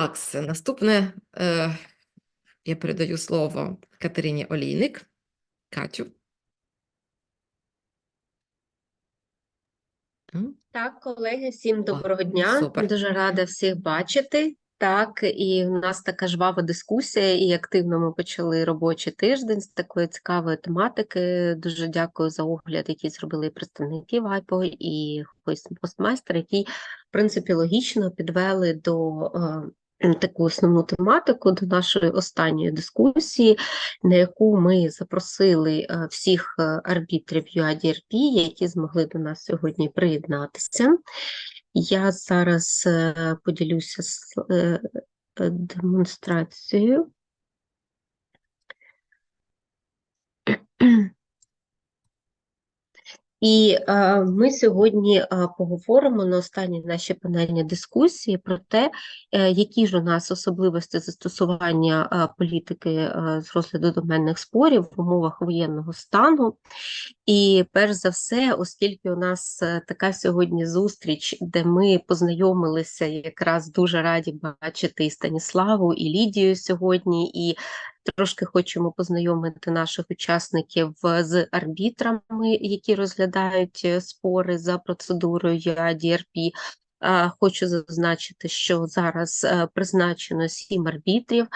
Так, наступне е, я передаю слово Катерині Олійник. Катю. Так, колеги, всім доброго дня. супер. Дуже рада всіх бачити. Так, і в нас така жвава дискусія, і активно ми почали робочий тиждень з такої цікавої тематики. Дуже дякую за огляд, який зробили представники ВайПО, і постмайстер, який, в принципі, логічно підвели до е, таку основну тематику, до нашої останньої дискусії, на яку ми запросили е, всіх е, арбітрів UADRP, які змогли до нас сьогодні приєднатися. Я зараз е, поділюся з демонстрацією. І е, ми сьогодні е, поговоримо на останній нашій панельній дискусії про те, е, які ж у нас особливості застосування е, політики е, з розгляду доменних спорів в умовах воєнного стану. І перш за все, оскільки у нас е, така сьогодні зустріч, де ми познайомилися, якраз дуже раді бачити і Станіславу, і Лідію сьогодні, і трошки хочемо познайомити наших учасників з арбітрами, які розглядають е, спори за процедурою ЯДРП. Хочу зазначити, що зараз е, призначено сім арбітрів,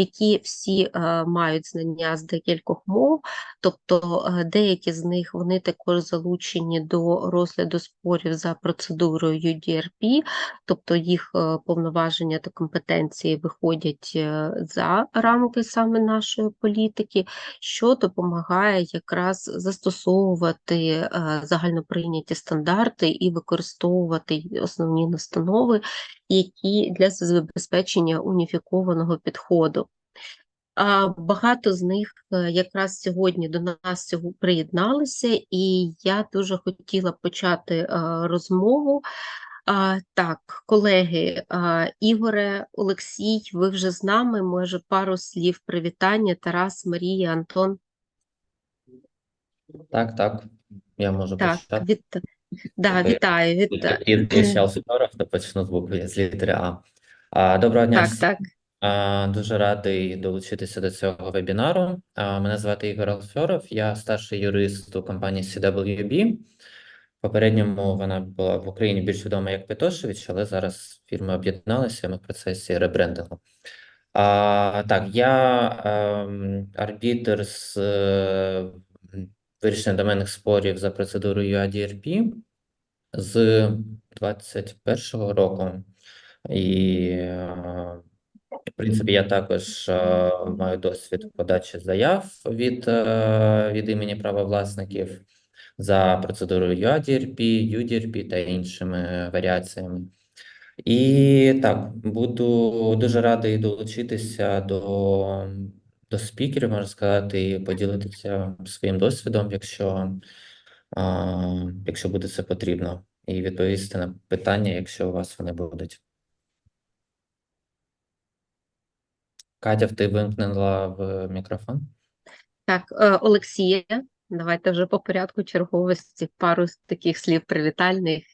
які всі е, мають знання з декількох мов, тобто е, деякі з них вони також залучені до розгляду спорів за процедурою UDRP, тобто їх е, повноваження та компетенції виходять за рамки саме нашої політики, що допомагає якраз застосовувати загальноприйняті стандарти і використовувати основні настанови, які для забезпечення уніфікованого підходу. А Багато з них е, якраз сьогодні до нас приєдналися, і я дуже хотіла почати е, розмову. А, Так, колеги, а, Ігоре, Олексій, ви вже з нами. Може, пару слів привітання. Тарас, Марія, Антон. Так, так, я можу Так, почати. від... да, вітаю, вітаю. Федоров, то почну з букви з літери А. А, Доброго дня Так, так. А, Дуже радий долучитися до цього вебінару. А, Мене звати Ігор Алфьоров, я старший юрист у компанії CWB. Попередньому вона була в Україні більш відома як Петошевич, але зараз фірми об'єдналися, ми в процесі ребрендингу. А, так, я ем, арбітр з е, вирішення доменних спорів за процедурою UADRP з 21-го року. І, е, в принципі, я також е, маю досвід подачі заяв від, е, від імені правовласників за процедурою UADRP, UDRP та іншими варіаціями. І так, буду дуже радий долучитися до, до спікерів, можна сказати, і поділитися своїм досвідом, якщо, а, якщо буде це потрібно, і відповісти на питання, якщо у вас вони будуть. Катя, ти вимкнула в мікрофон? Так, е, Олексія, давайте вже по порядку черговості пару таких слів привітальних.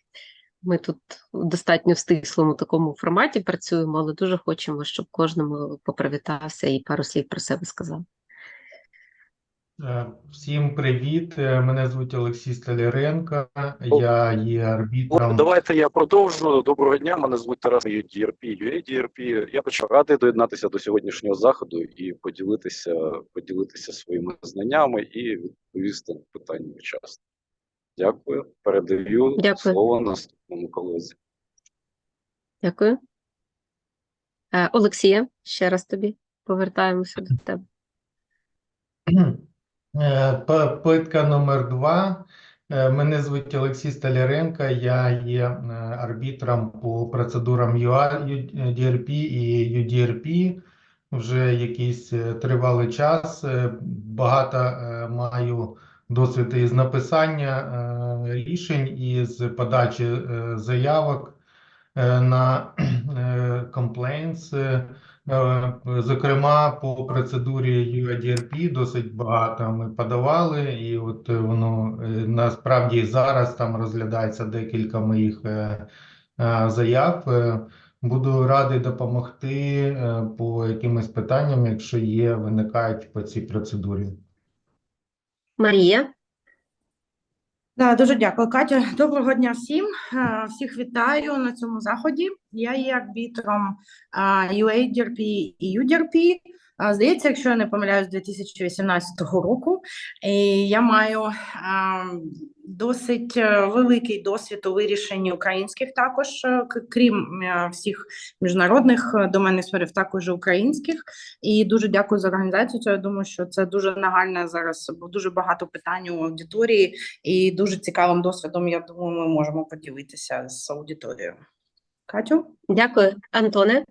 Ми тут в достатньо в стислому такому форматі працюємо, але дуже хочемо, щоб кожному попривітався і пару слів про себе сказав. Е, Всім привіт. Е, Мене звуть Олексій Столяренко. Я є арбітром. давайте я продовжу. Доброго дня. Мене звуть Тарас UDRP, UADRP. Я почав радий доєднатися до сьогоднішнього заходу і поділитися, поділитися своїми знаннями і відповісти на питання учасників. Дякую. Передаю Дякую. слово наступному колезі. Дякую. Е, Олексія, ще раз тобі повертаємося до тебе. Е, Питка номер два. Е, Мене звуть Олексій Столяренко. Я є е, арбітром по процедурам UDRP і UDRP вже якийсь тривалий час. Багато маю досвід із написання е, рішень і з подачі е, заявок е, на Е, Зокрема, по процедурі UADRP досить багато ми подавали, і от воно насправді зараз там розглядається декілька моїх заяв. Буду радий допомогти по якимось питанням, якщо є, виникають по цій процедурі. Марія. Да, дуже дякую, Катя. Доброго дня всім. Е, Всіх вітаю на цьому заході. Я є арбітром UADRP і UDRP. Здається, якщо я не помиляюсь, з 2018 року. І я маю а, досить е, великий досвід у вирішенні українських також, е, крім е, всіх міжнародних доменних спорів, також українських. І дуже дякую за організацію. цього. Я думаю, що це дуже нагальне зараз, бо дуже багато питань у аудиторії. І дуже цікавим досвідом, я думаю, ми можемо поділитися з аудиторією. Катю? Дякую, Антоне.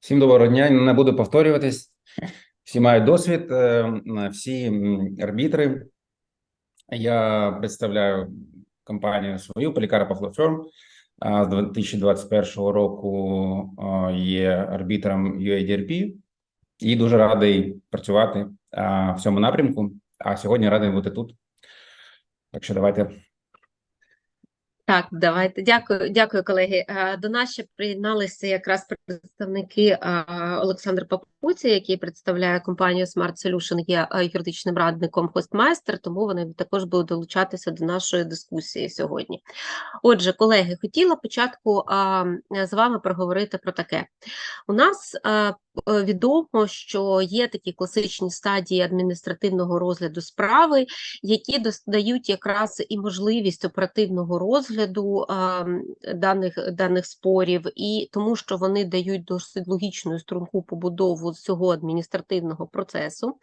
Всім доброго дня. Не буду повторюватись. Всі мають досвід, всі арбітри. Я представляю компанію свою Полікарпов Law Firm. А З 2021 року є арбітром UADRP і дуже радий працювати в цьому напрямку. А сьогодні радий бути тут. Так що давайте Так, давайте. Дякую, дякую, колеги. До нас ще приєдналися якраз представники Олександр Папуці, який представляє компанію Smart Solution, є е, юридичним радником Хостмайстер, тому вони також будуть долучатися до нашої дискусії сьогодні. Отже, колеги, хотіла початку з вами проговорити про таке. У нас а, е, відомо, що є такі класичні стадії адміністративного розгляду справи, які дають якраз і можливість оперативного розгляду даних, даних спорів, і тому що вони дають досить логічну струнку побудову цього адміністративного процесу.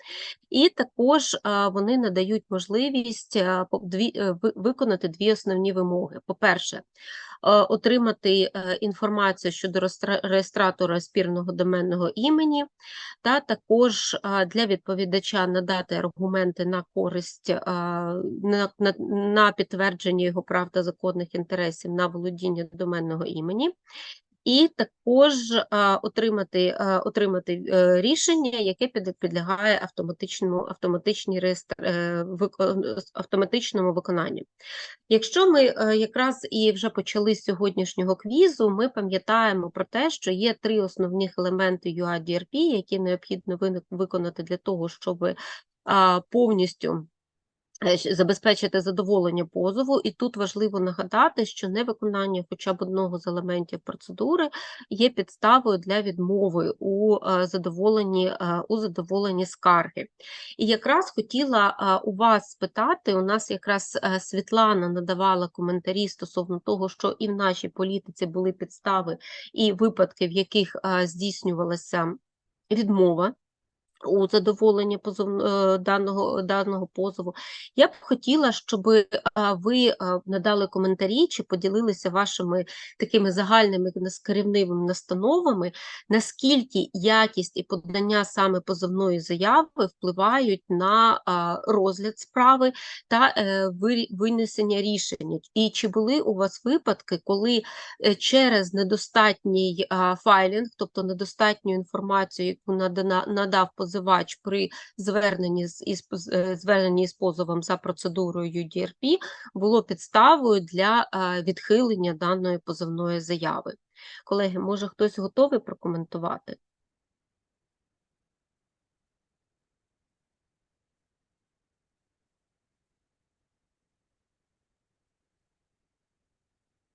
І також вони надають можливість е, ви- виконати дві основні вимоги. По-перше, отримати е, інформацію щодо реєстратора спірного доменного імені, та також для відповідача надати аргументи на користь на, на, на підтвердження його прав та законних інтересів на володіння доменного імені. І також отримати, отримати е, рішення, яке під- підлягає автоматичному, автоматичній реєстр, е, автоматичному виконанню. Якщо ми е, якраз і вже почали з сьогоднішнього квізу, ми пам'ятаємо про те, що є три основних елементи UADRP, які необхідно виконати для того, щоб повністю забезпечити задоволення позову. І тут важливо нагадати, що невиконання хоча б одного з елементів процедури є підставою для відмови у е, задоволенні, е, у задоволенні скарги. І якраз хотіла у вас спитати, у нас якраз е, Світлана надавала коментарі стосовно того, що і в нашій політиці були підстави і випадки, в яких здійснювалася відмова. У задоволенні позов, е, даного, даного позову. Я б хотіла, щоб ви надали коментарі чи поділилися вашими такими загальними керівними настановами, наскільки якість і подання саме позовної заяви впливають на розгляд справи та е, винесення рішення. І чи були у вас випадки, коли е, через недостатній файлінг, тобто недостатню інформацію, яку надав позивач при зверненні з із е, зверненні з позовом за процедурою DRP було підставою для відхилення даної позовної заяви? Колеги, може хтось готовий прокоментувати?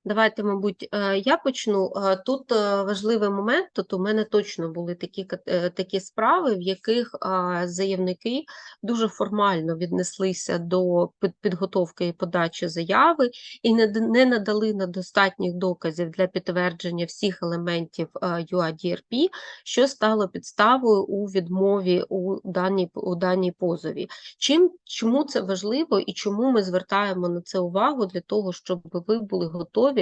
Давайте, мабуть, е, я почну. Е, Тут е, важливий момент, тут у мене точно були такі, такі справи, в яких заявники дуже формально віднеслися до підготовки і подачі заяви і не, надали на достатніх доказів для підтвердження всіх елементів UADRP, що стало підставою у відмові у даній, у даній позові. Чим, чому це важливо і чому ми звертаємо на це увагу для того, щоб ви були готові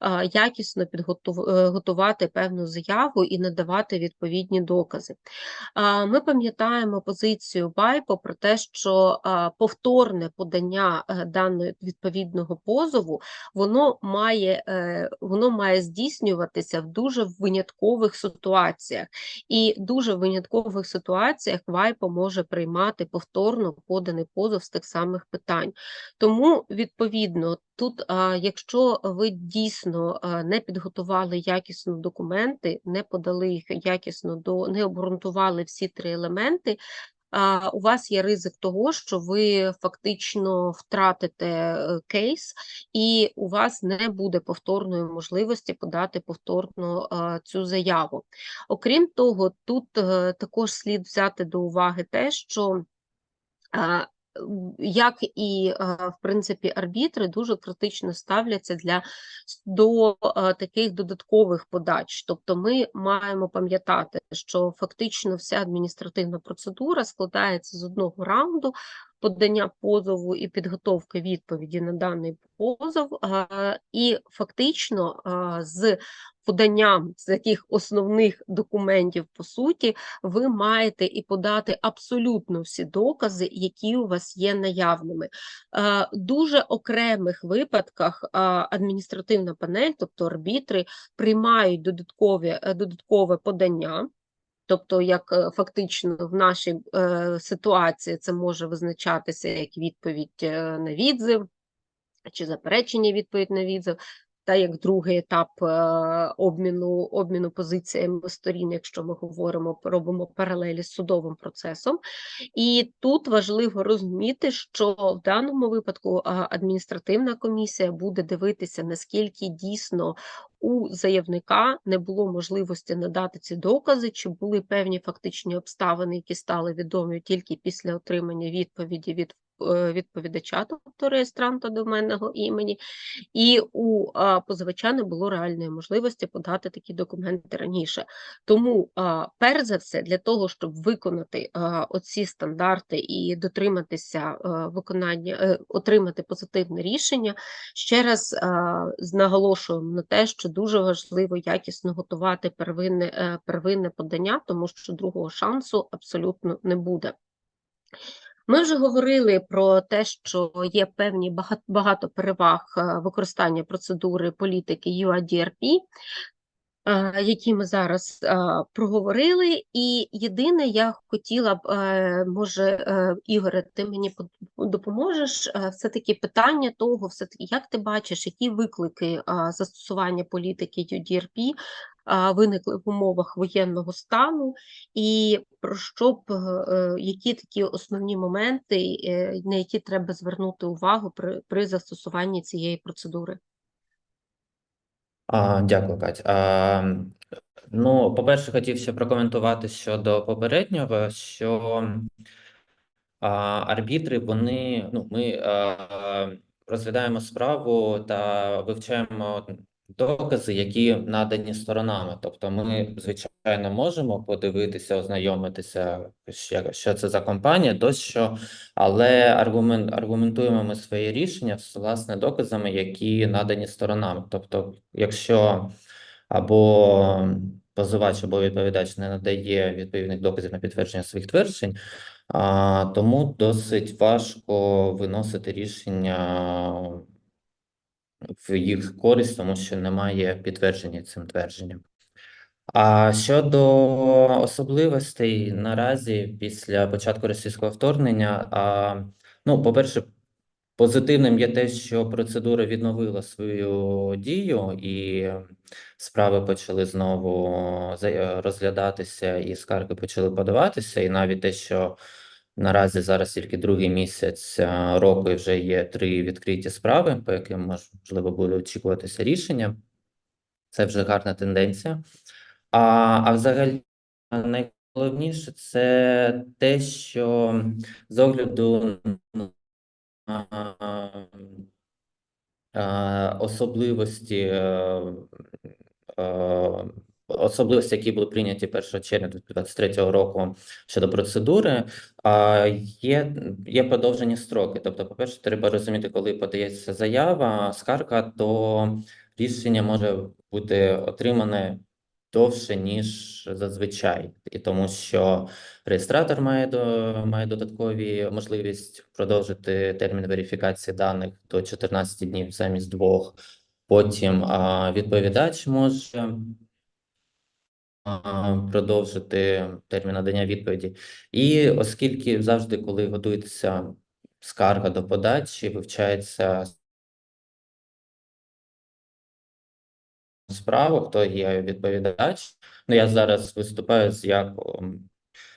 а, якісно підготувати певну заяву і надавати відповідні докази. Ми пам'ятаємо позицію БАЙПО про те, що повторне подання е, даного відповідного позову воно має, е, воно має здійснюватися в дуже виняткових ситуаціях. І дуже в виняткових ситуаціях ВАЙПО може приймати повторно поданий позов з тих самих питань. Тому, відповідно, тут, якщо ви дійсно е, не підготували якісно документи, не подали їх якісно до не обґрунтували всі три елементи, у вас є ризик того, що ви фактично втратите е, кейс, і у вас не буде повторної можливості подати повторно е, цю заяву. Окрім того, тут також слід взяти до уваги те, що як і в принципі арбітри дуже критично ставляться для до таких додаткових подач. Тобто ми маємо пам'ятати, що фактично вся адміністративна процедура складається з одного раунду подання позову і підготовки відповіді на даний позов, і фактично з поданням з таких основних документів по суті ви маєте і подати абсолютно всі докази, які у вас є наявними. Е, Дуже окремих випадках е, адміністративна панель, тобто арбітри, приймають додаткові, е, додаткове подання. Тобто, як фактично в нашій е, ситуації це може визначатися як відповідь на відзив чи заперечення відповідь на відзив, та як другий етап е, обміну, обміну позиціями сторін, якщо ми говоримо, робимо паралелі з судовим процесом. І тут важливо розуміти, що в даному випадку адміністративна комісія буде дивитися, наскільки дійсно у заявника не було можливості надати ці докази, чи були певні фактичні обставини, які стали відомі тільки після отримання відповіді від е, відповідача, тобто реєстранта доменного імені, і у позивача не було реальної можливості подати такі документи раніше. Тому, перш за все, для того, щоб виконати оці стандарти і дотриматися виконання, е, отримати позитивне рішення, ще раз наголошуємо на те, що дуже важливо якісно готувати первинне, е, первинне подання, тому що другого шансу абсолютно не буде. Ми вже говорили про те, що є певні багато, переваг е, використання процедури політики UADRP, е, які ми зараз е, проговорили. І єдине, я хотіла б, може, Ігоре, ти мені допоможеш, все-таки питання того, все-таки, як ти бачиш, які виклики застосування політики UDRP виникли в умовах воєнного стану, і про що б, е, які такі основні моменти, е, на які треба звернути увагу при, при застосуванні цієї процедури? А, дякую, Кать. А, ну, по-перше, хотів ще прокоментувати щодо попереднього, що а, арбітри, вони, ну, ми а, розглядаємо справу та вивчаємо докази, які надані сторонами. Тобто ми, звичайно, можемо подивитися, ознайомитися, що, це за компанія, тощо, але аргумент, аргументуємо ми своє рішення власне доказами, які надані сторонами. Тобто, якщо або позивач або відповідач не надає відповідних доказів на підтвердження своїх тверджень, а, тому досить важко виносити рішення в їх користь, тому що немає підтвердження цим твердженням. А щодо особливостей наразі після початку російського вторгнення, а, ну, по-перше, позитивним є те, що процедура відновила свою дію, і справи почали знову за- розглядатися, і скарги почали подаватися, і навіть те, що наразі зараз тільки другий місяць року і вже є три відкриті справи, по яким можливо буде очікуватися рішення. Це вже гарна тенденція. А, а взагалі найголовніше це те, що з огляду на особливості, е, е, особливості, які були прийняті 1 червня 2023 року щодо процедури, є, є подовжені строки. Тобто, по-перше, треба розуміти, коли подається заява, скарга, то рішення може бути отримане довше, ніж зазвичай, і тому що реєстратор має до має додаткові можливість продовжити термін верифікації даних до 14 днів замість двох. Потім а, відповідач може продовжити термін надання відповіді. І оскільки завжди, коли готується скарга до подачі, вивчається справу, хто є відповідач. Ну, я зараз виступаю як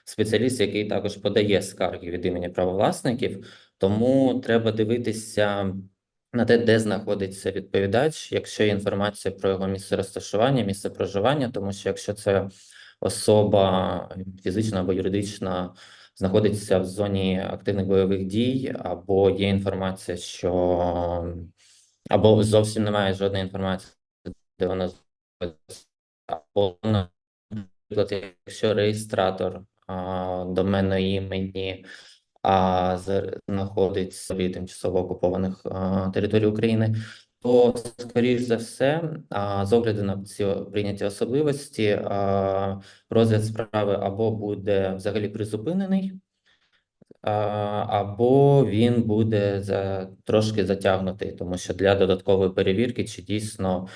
спеціаліст, який також подає скарги від імені правовласників, тому треба дивитися на те, де знаходиться відповідач, якщо є інформація про його місце розташування, місце проживання, тому що якщо це особа фізична або юридична знаходиться в зоні активних бойових дій, або є інформація, що або зовсім немає жодної інформації, де вона знаходиться, або, наприклад, якщо реєстратор а, доменного імені а, знаходиться в тимчасово окупованих територій України, то, скоріш за все, з огляду на ці прийняті особливості, розгляд справи або буде взагалі призупинений, або він буде за, трошки затягнутий, тому що для додаткової перевірки, чи дійсно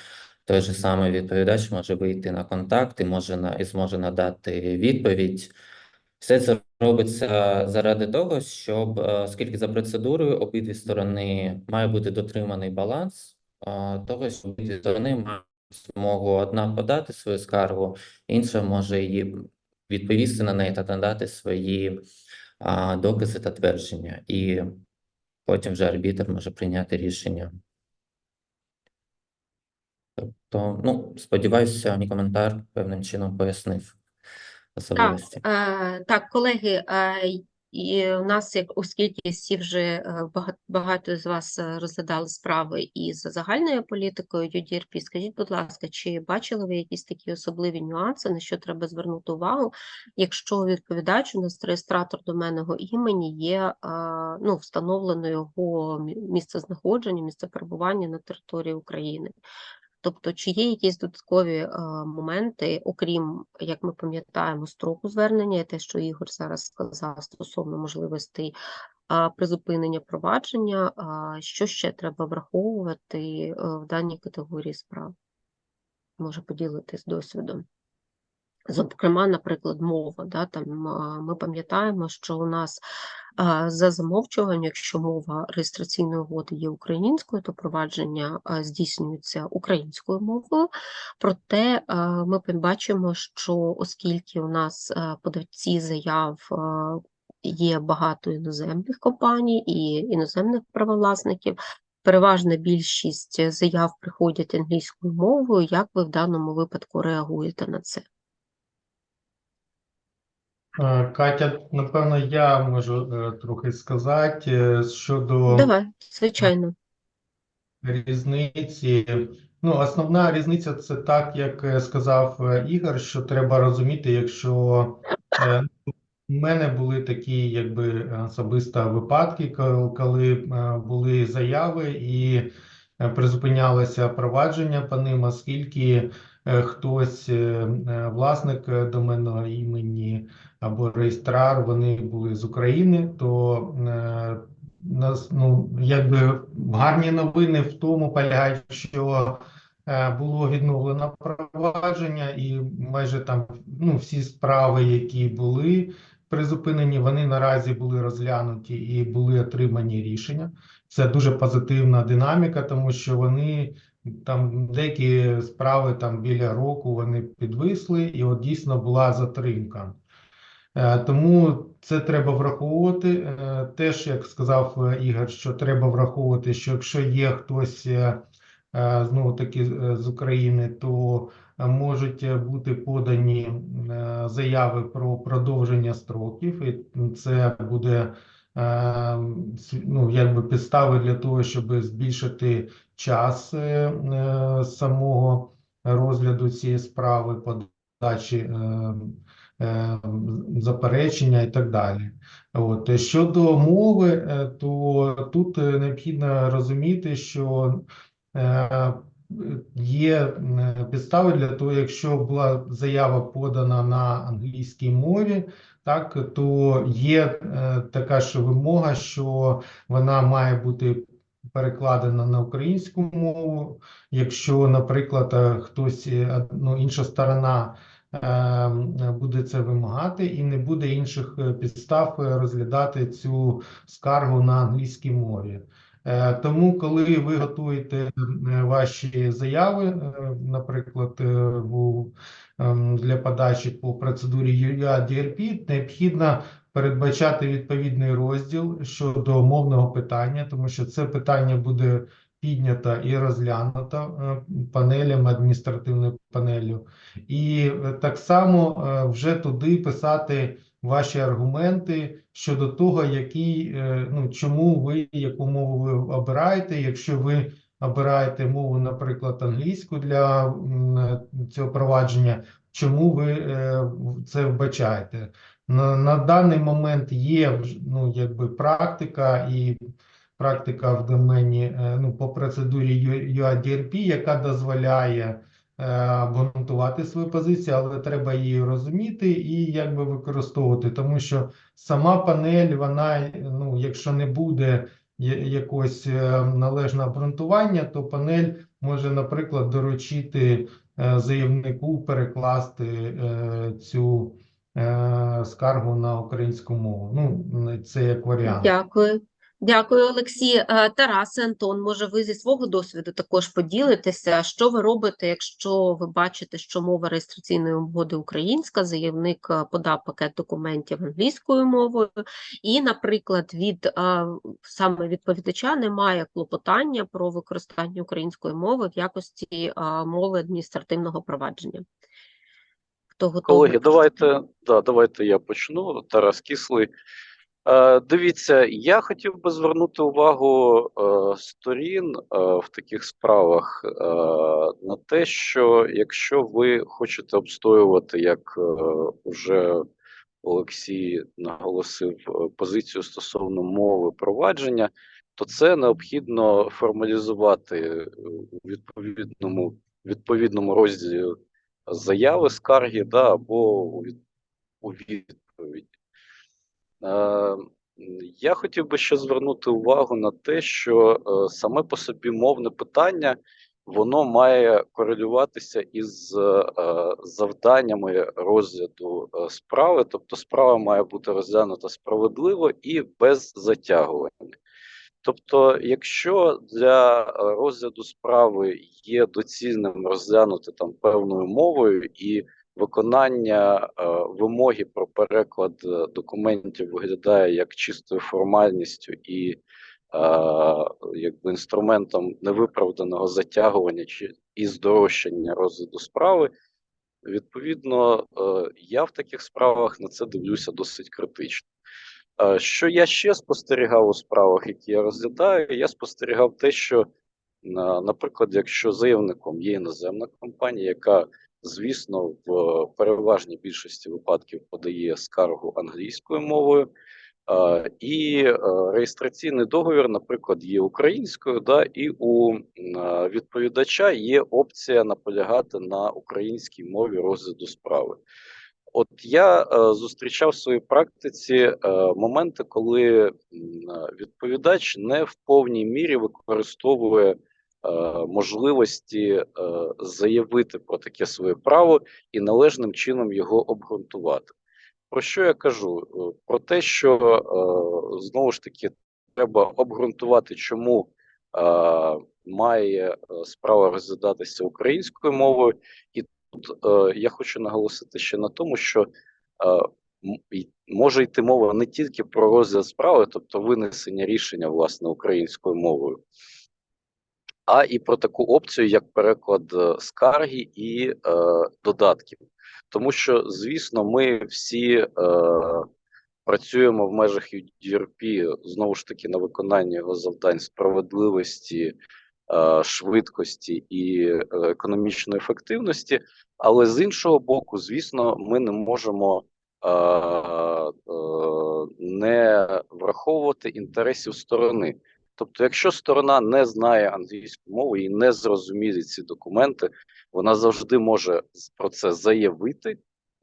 той же самий відповідач може вийти на контакт і може на, і зможе надати відповідь. Все це робиться заради того, щоб, е, оскільки за процедурою обидві сторони має бути дотриманий баланс, е, того, що обидві сторони мають змогу одна подати свою скаргу, інша може її відповісти на неї та надати свої докази та твердження, і потім вже арбітр може прийняти рішення. Тобто, ну, сподіваюся, мій коментар певним чином пояснив особливості. е, так, колеги, е, і у нас, як оскільки всі вже е, багато, з вас розглядали справи із загальною політикою UDRP, скажіть, будь ласка, чи бачили ви якісь такі особливі нюанси, на що треба звернути увагу, якщо відповідач у нас реєстратор доменного імені є ну, встановлено його мі- місце знаходження, місце перебування на території України? Тобто, чи є якісь додаткові е, моменти, окрім, як ми пам'ятаємо, строку звернення, те, що Ігор зараз сказав стосовно можливостей призупинення провадження, що ще треба враховувати е, в даній категорії справ? Може поділитись досвідом. Зокрема, наприклад, мова. Да, там, ми пам'ятаємо, що у нас за замовчуванням, якщо мова реєстраційної угоди є українською, то провадження здійснюється українською мовою. Проте ми бачимо, що оскільки у нас подавці заяв є багато іноземних компаній і іноземних правовласників, переважна більшість заяв приходять англійською мовою. Як ви в даному випадку реагуєте на це? Е, Катя, напевно, я можу е, трохи сказати е, щодо Давай, звичайно. різниці. Ну, основна різниця це так, як сказав Ігор, що треба розуміти, якщо у мене були такі, якби особисто випадки, коли, були заяви і призупинялося провадження по ним, оскільки хтось, е, е, власник е, доменного імені або реєстрар, вони були з України, то е, нас, ну, якби гарні новини в тому полягають, що е, було відновлено провадження, і майже там ну, всі справи, які були призупинені, вони наразі були розглянуті і були отримані рішення. Це дуже позитивна динаміка, тому що вони там деякі справи там біля року вони підвисли, і от дійсно була затримка. Е, Тому це треба враховувати. Е, Теж, як сказав е, Ігор, що треба враховувати, що якщо є хтось знову таки з України, то можуть бути подані заяви про продовження строків, і це буде ну, якби підстави для того, щоб збільшити час е, е, самого розгляду цієї справи, подачі е, е, заперечення і так далі. От. Щодо мови, е, то тут е, необхідно розуміти, що е, є е, підстави для того, якщо була заява подана на англійській мові, так, то є е, така ж вимога, що вона має бути перекладена на українську мову. Якщо, наприклад, е, хтось, е, ну, інша сторона е, буде це вимагати, і не буде інших е, підстав розглядати цю скаргу на англійській мові. Тому, коли ви готуєте ваші заяви, наприклад, для подачі по процедурі UA-DRP, необхідно передбачати відповідний розділ щодо мовного питання, тому що це питання буде піднято і розглянуто е, панелем, адміністративною панелью. І е, так само е, вже туди писати ваші аргументи щодо того, який, ну, чому ви яку мову ви обираєте. Якщо ви обираєте мову, наприклад, англійську для цього провадження, чому ви е, це вбачаєте? На, на даний момент є ну, якби практика і практика в домені е, ну, по процедурі UADRP, яка дозволяє е, обґрунтувати свою позицію, але треба її розуміти і якби використовувати, тому що сама панель, вона, ну, якщо не буде якогось е, належного обґрунтування, то панель може, наприклад, доручити е, заявнику перекласти е, цю скаргу на українську мову. Ну, це як варіант. Дякую. Дякую, Олексій. Е, Тарас, Антон, може, ви зі свого досвіду також поділитеся, що ви робите, якщо ви бачите, що мова реєстраційної угоди українська, заявник е, подав пакет документів англійською мовою, і, наприклад, від е, саме відповідача немає клопотання про використання української мови в якості мови адміністративного провадження. Хто готовий? Колеги, давайте, да, давайте я почну. Тарас Кислий. Е, дивіться, я хотів би звернути увагу е, сторін е, в таких справах на те, що якщо ви хочете обстоювати, як е, вже Олексій наголосив, позицію стосовно мови провадження, то це необхідно формалізувати у відповідному, відповідному розділі заяви скарги да, або у відповіді. Е, я хотів би ще звернути увагу на те, що е, саме по собі мовне питання воно має корелюватися із е, завданнями розгляду справи, тобто справа має бути розглянута справедливо і без затягування. Тобто, якщо для розгляду справи є доцільним розглянути там певною мовою і виконання е, вимоги про переклад е, документів виглядає як чистою формальністю і е, якби інструментом невиправданого затягування чи і здорожчання розгляду справи, відповідно, е, я в таких справах на це дивлюся досить критично. Е, Що я ще спостерігав у справах, які я розглядаю, я спостерігав те, що, на- наприклад, якщо заявником є іноземна компанія, яка, звісно, в переважній більшості випадків подає скаргу англійською мовою, і е, реєстраційний договір, наприклад, є українською, да, і у е, відповідача є опція наполягати на українській мові розгляду справи. От я е, зустрічав в своїй практиці моменти, коли відповідач не в повній мірі використовує можливості е, заявити про таке своє право і належним чином його обґрунтувати. Про що я кажу? Е, Про те, що е, знову ж таки треба обґрунтувати, чому е, має е, справа розглядатися українською мовою, і тут е, я хочу наголосити ще на тому, що е, може йти мова не тільки про розгляд справи, тобто винесення рішення власне українською мовою, а і про таку опцію, як переклад е, скарги і е, додатків. Тому що, звісно, ми всі е, працюємо в межах UDRP, знову ж таки, на виконання його завдань справедливості, е, швидкості і е, економічної ефективності. Але з іншого боку, звісно, ми не можемо е, е, не враховувати інтересів сторони. Тобто, якщо сторона не знає англійську мову і не зрозуміє ці документи, вона завжди може про це заявити,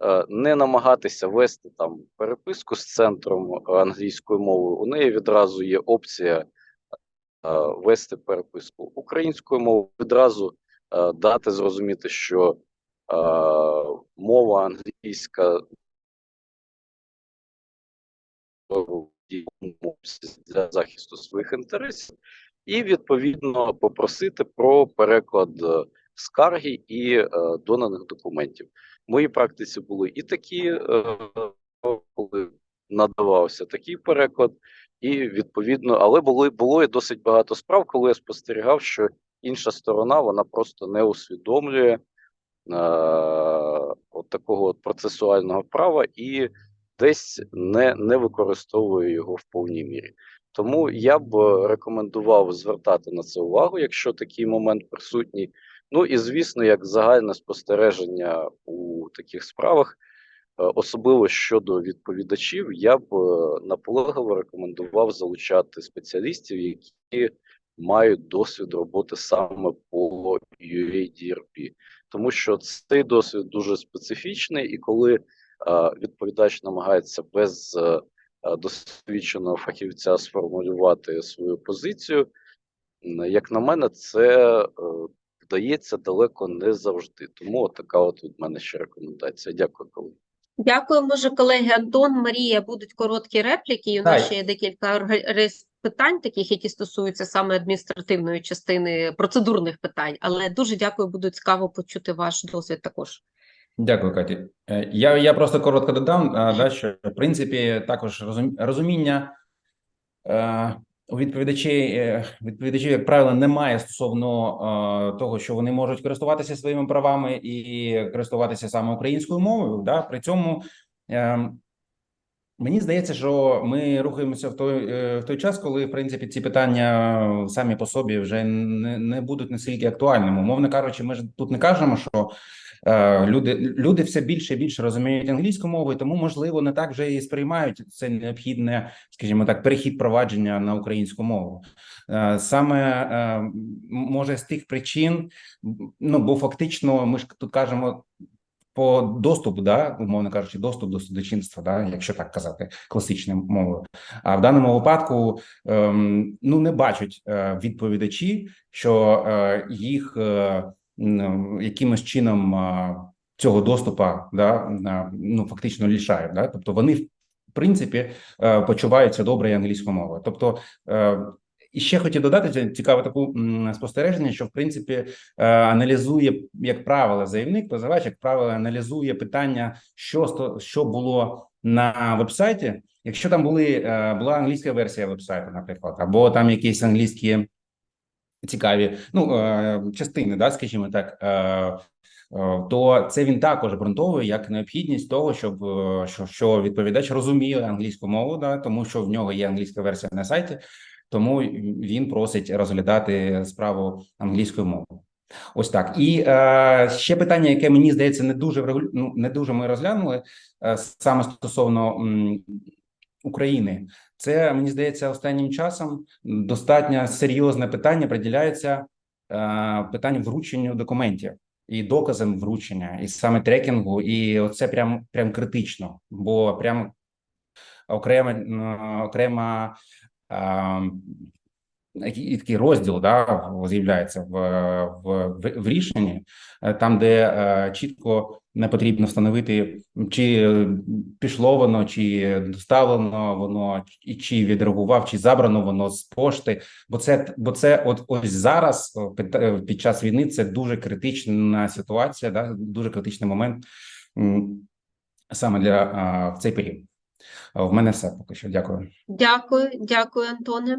е, не намагатися вести там переписку з центром англійської мови. У неї відразу є опція е, вести переписку українською мовою, відразу е, дати зрозуміти, що е, мова англійська для захисту своїх інтересів, і відповідно попросити про переклад е, скарги і е, доданих документів. В моїй практиці були і такі, е, коли надавався такий переклад, і відповідно, але були було і досить багато справ, коли я спостерігав, що інша сторона вона просто не усвідомлює е, от такого от процесуального права і десь не, не використовує його в повній мірі. Тому я б е, рекомендував звертати на це увагу, якщо такий момент присутній. Ну і звісно, як загальне спостереження у таких справах, е, особливо щодо відповідачів, я б е, наполегливо рекомендував залучати спеціалістів, які мають досвід роботи саме по UADRP. тому що цей досвід дуже специфічний, і коли відповідач намагається без е, е, досвідченого фахівця сформулювати свою позицію, як на мене, це е, вдається далеко не завжди. Тому от така от від мене ще рекомендація. Дякую, колеги. Дякую, може, колеги Антон, Марія, будуть короткі репліки, і у нас ще є декілька питань, таких, які стосуються саме адміністративної частини процедурних питань. Але дуже дякую, буде цікаво почути ваш досвід також. Дякую, Каті. Е, Я, я просто коротко додам, да, що в принципі також розум, розуміння е, у відповідачів, е, відповідачів, як правило, немає стосовно е, того, що вони можуть користуватися своїми правами і користуватися саме українською мовою. Да? При цьому е, мені здається, що ми рухаємося в той, е, в той час, коли в принципі ці питання самі по собі вже не, не будуть настільки актуальними. Умовно кажучи, ми ж тут не кажемо, що Е, Люди люди все більше і більше розуміють англійську мову, і тому можливо не так вже і сприймають це необхідне, скажімо так, перехід провадження на українську мову. Е, Саме е, може з тих причин, ну бо фактично ми ж тут кажемо. По доступу, да, умовно кажучи, доступ до судочинства, да, якщо так казати, класичною мовою. А в даному випадку ем, ну не бачать е, відповідачі, що е, їх е, якимось чином цього доступу да, ну фактично лишають. Да? Тобто вони в принципі е, почуваються добре і англійською мовою. Тобто е, і ще хотів додати цікаве таку спостереження, що в принципі е, аналізує як правило заявник, позивач, як правило, аналізує питання, що що було на вебсайті. Якщо там були була англійська версія вебсайту, наприклад, або там якісь англійські цікаві ну е, частини, да, скажімо так. е, е, То це він також обґрунтовує як необхідність того, щоб що, що відповідач розуміє англійську мову, да, тому що в нього є англійська версія на сайті, тому він просить розглядати справу англійською мовою. Ось так. І е, ще питання, яке мені здається, не дуже ну, не дуже ми розглянули е, саме стосовно м, України. Це мені здається останнім часом достатньо серйозне питання приділяється е, питанню врученню документів і доказам вручення, і саме трекінгу, і оце прям прям критично, бо прям окрема окрема і такий розділ да з'являється в, в, в, в рішенні, е, там, де е, чітко не потрібно встановити, чи пішло воно, чи доставлено воно, і чи відреагував, чи забрано воно з пошти. Бо це бо це, от ось зараз е, під час війни, це дуже критична ситуація, да, дуже критичний момент саме для в цей період. А, В мене все поки що. Дякую. Дякую, дякую, Антоне.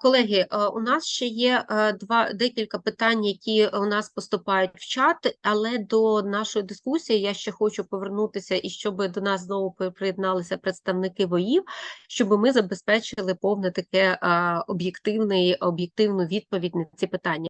Колеги, у нас ще є два декілька питань, які у нас поступають в чат, але до нашої дискусії я ще хочу повернутися і щоб до нас знову приєдналися представники ВОїв, щоб ми забезпечили повне таке об'єктивну відповідь на ці питання.